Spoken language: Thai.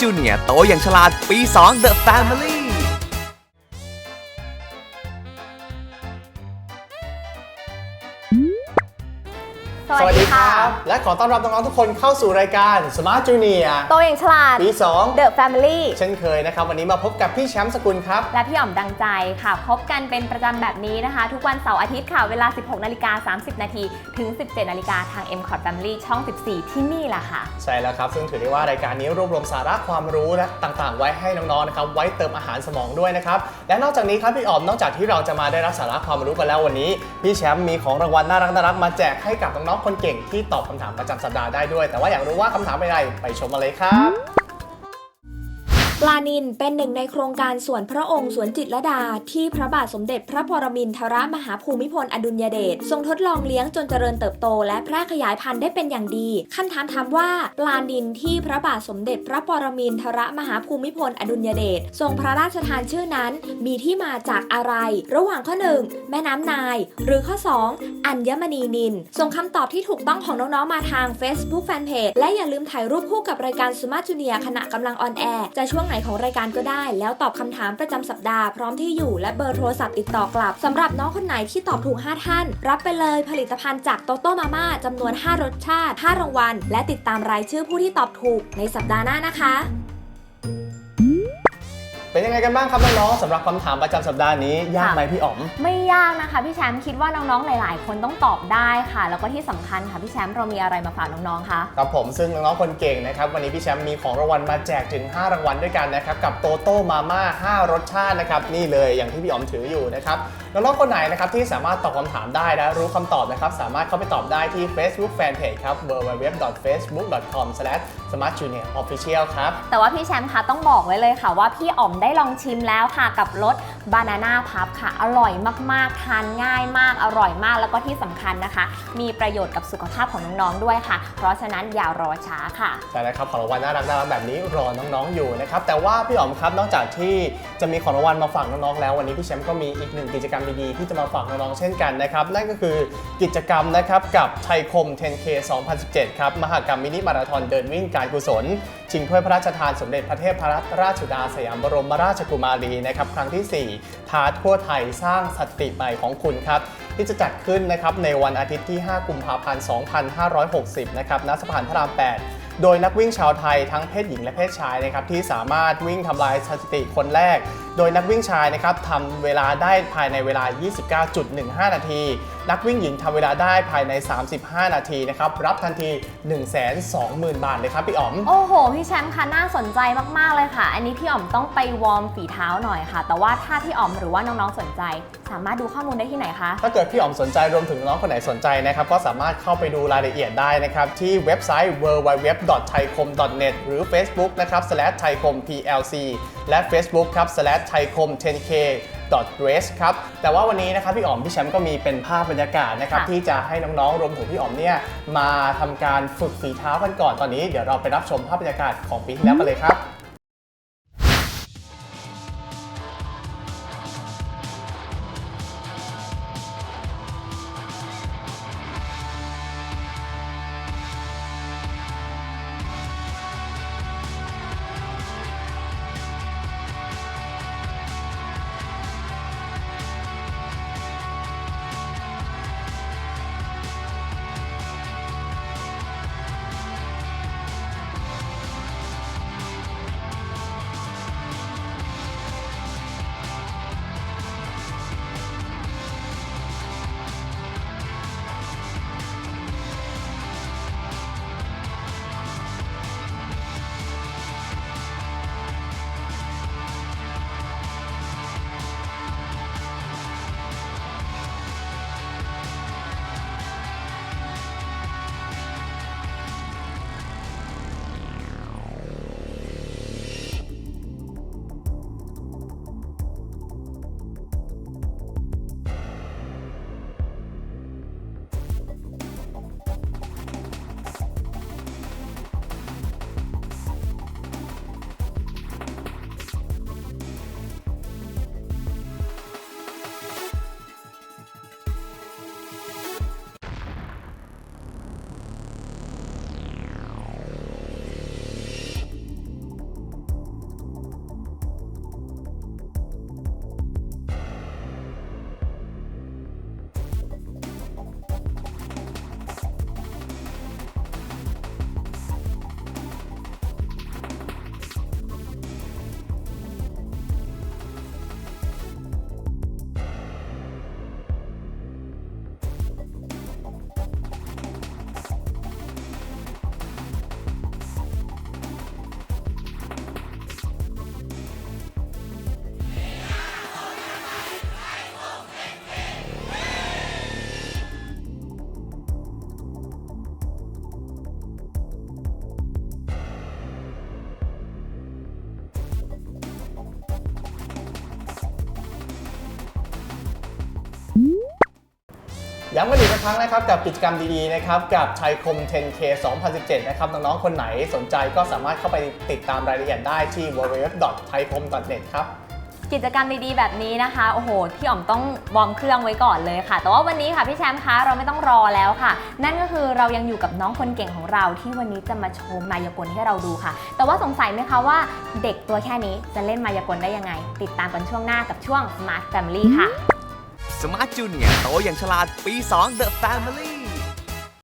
จูเนียโตอย่างฉลาดปี 2 The Family สวัสดีครับ และขอต้อนรับน้องๆทุกคนเข้าสู่รายการ Smart Junior โตอย่างฉลาดปี The Family 2เช่นเคยนะครับ วันนี้มาพบกับพี่แชมป์สกุลครับ และพี่อ๋อมดังใจค่ะ พบกันเป็นประจำแบบนี้นะคะ ทุกวันเสาร์อาทิตย์ค่ะ เวลา 16นาฬิกา30 นาทีถึง 17นาฬิกาทาง m c o t Family ช่อง 14 ที่นี่แหละค่ะ ใช่แล้วครับ ซึ่งถือได้ว่ารายการนี้รวบรวมสาระความรู้และต่างๆ ไว้ให้น้องๆนะครับไว้เติมอาหารสมองด้วยนะครับและนอกจากนี้ครับพี่อ๋อมนอกจากที่เราจะมาได้รับสาระความรู้กันแล้ววันนี้ พี่แชมป์มีของรางวัลน่ารักน่ารักๆมาแจกให้กับน้องๆคนเก่งที่ตอบคำถามประจำสัปดาห์ได้ด้วย แต่ว่าอยากรู้ว่าคำถามเป็นอะไรไปชมมาเลยครับ ปลานินเป็นหนึ่งในโครงการสวนพระองค์สวนจิตรดา ที่พระบาทสมเด็จพระปรมินทรมหาภูมิพลอดุลยเดชทรงทดลองเลี้ยงจนเจริญเติบโต และแพร่ขยายพันธุ์ได้เป็นอย่างดีคำถามถามว่าปลานินที่พระบาทสมเด็จพระปรมินทรมหาภูมิพลอดุลยเดชทรงพระราชทานชื่อนั้น มีที่มาจากอะไร ระหว่างข้อ 1 แม่น้ำนาย หรือข้อ 2 อัญมณีนินส่งคำตอบที่ถูกต้องของน้องๆมาทาง Facebook Fanpage และอย่าลืมถ่ายรูปคู่กับรายการ Smart Junior ขณะกำลังออนแอร์จะช่วงไหนของรายการก็ได้ แล้วตอบคำถามประจำสัปดาห์พร้อมที่อยู่และเบอร์โทรศัพท์ติดต่อกลับสำหรับน้องคนไหนที่ตอบถูก 5 ท่าน รับไปเลยผลิตภัณฑ์จากโตโต้มาม่าจำนวน 5 รสชาติ 5 รางวัล และติดตามรายชื่อผู้ที่ตอบถูกในสัปดาห์หน้านะคะ เป็นยังไงกันบ้างครับน้องๆสำหรับคำถามประจำสัปดาห์นี้ยากไหมพี่อ๋อม ไม่ยากนะคะพี่แชมป์คิดว่าน้องๆ หลาย ๆ คนต้องตอบได้ค่ะ แล้วก็ที่สำคัญค่ะพี่แชมป์เรามีอะไรมาฝากน้องๆ คะ ครับผมซึ่งน้องๆ คนเก่งนะครับ วันนี้พี่แชมป์มีของรางวัลมาแจกถึง 5 รางวัลด้วยกันนะครับ กับโตโต้มาม่า5รสชาตินะครับ นี่เลยอย่างที่พี่อ๋อมถืออยู่นะครับน้องๆ คนไหนนะครับที่สามารถตอบคำถามได้และรู้คำตอบนะครับสามารถเข้าไปตอบได้ที่ Facebook Fanpage ครับ www.facebook.com/smartjuniorofficial ครับ แต่ว่าพี่แชมป์คะต้องบอกไว้เลยค่ะ ว่าพี่อ๋อมได้ลองชิมแล้วค่ะกับรสบานาน่าพับค่ะ อร่อยมากๆ ทานง่ายมาก อร่อยมากแล้วก็ที่สำคัญนะคะ มีประโยชน์กับสุขภาพของน้องๆด้วยค่ะ เพราะฉะนั้นอย่ารอช้าค่ะ ใช่แล้วครับของรางวัลน่ารักน่ารักแบบนี้รอน้องๆอยู่นะครับแต่ว่าพี่อ๋อมครับนอกจากที่จะมีของรางวัลมาฝากน้องๆแล้ว วันนี้พี่แชมป์ก็มีอีกหนึ่งกิจกรรมดีๆที่จะมาฝากน้องๆเช่นกันนะครับนั่นก็คือกิจกรรมนะครับกับไทยคม 10K 2017 ครับมหกรรมมินิมาราธอนเดินวิ่งการกุศลชิงถ้วยพระราชทานสมเด็จพระเทพรัตนราชสุดาสยามบรมราชกุมารีนะครับครั้งที่ 4 ท้าทั่วไทยสร้างสถิติใหม่ของคุณครับที่จะจัดขึ้นนะครับในวันอาทิตย์ที่ 5 กุมภาพันธ์ 2560 นะครับณสะพานพระราม 8โดยนักวิ่งชาวไทยทั้งเพศหญิงและเพศชายนะครับที่สามารถวิ่งทำลายสถิติคนแรก โดยนักวิ่งชายนะครับทำเวลาได้ภายในเวลา 29.15 นาที นักวิ่งหญิงทำเวลาได้ภายใน 35 นาทีนะครับ รับทันที 120,000 บาทเลยครับพี่อ๋อม โอ้โห พี่แชมป์คะน่าสนใจมาก ๆ เลยค่ะ อันนี้พี่อ๋อมต้องไปวอร์มฝีเท้าหน่อยค่ะ แต่ว่าถ้าพี่อ๋อมหรือว่าน้อง ๆ สนใจ สามารถดูข้อมูลได้ที่ไหนคะ ถ้าเกิดพี่อ๋อมสนใจรวมถึงน้องคนไหนสนใจนะครับ ก็สามารถเข้าไปดูรายละเอียดได้นะครับ ที่เว็บไซต์ www.thaikom.net หรือ Facebook นะครับ /thaikomplc และ Facebook ครับ /thaikom10k race ครับ แต่ว่าวันนี้นะครับพี่อ๋อมพี่แชมป์ก็มีเป็นภาพบรรยากาศนะครับค่ะที่จะให้น้องๆรวมถึงพี่อ๋อมเนี่ยมาทำการฝึกฝีเท้ากันก่อนตอนนี้เดี๋ยวเราไปรับชมภาพบรรยากาศของปีที่แล้วกันเลยครับ ย้ำกันอีกครั้งนะครับกับกิจกรรมดีๆนะครับกับไทยคม 10K 2017 นะครับน้องๆ คนไหนสนใจก็สามารถเข้าไปติดตามรายละเอียดได้ที่ www.thaikom.net ครับกิจกรรมดีๆ แบบนี้นะคะ โอ้โห พี่อ๋อมต้องวอร์มเครื่องไว้ก่อนเลยค่ะ แต่ว่าวันนี้ค่ะพี่แชมป์คะเราไม่ต้องรอแล้วค่ะ นั่นก็คือเรายังอยู่กับน้องคนเก่งของเราที่วันนี้จะมาโชว์มายากลให้เราดูค่ะ แต่ว่าสงสัยไหมคะว่าเด็กตัวแค่นี้จะเล่นมายากลได้ยังไง ติดตามกันช่วงหน้ากับช่วง Smart Family ค่ะ สมาร์ทจูเนียโตอย่างฉลาดปี 2 The Family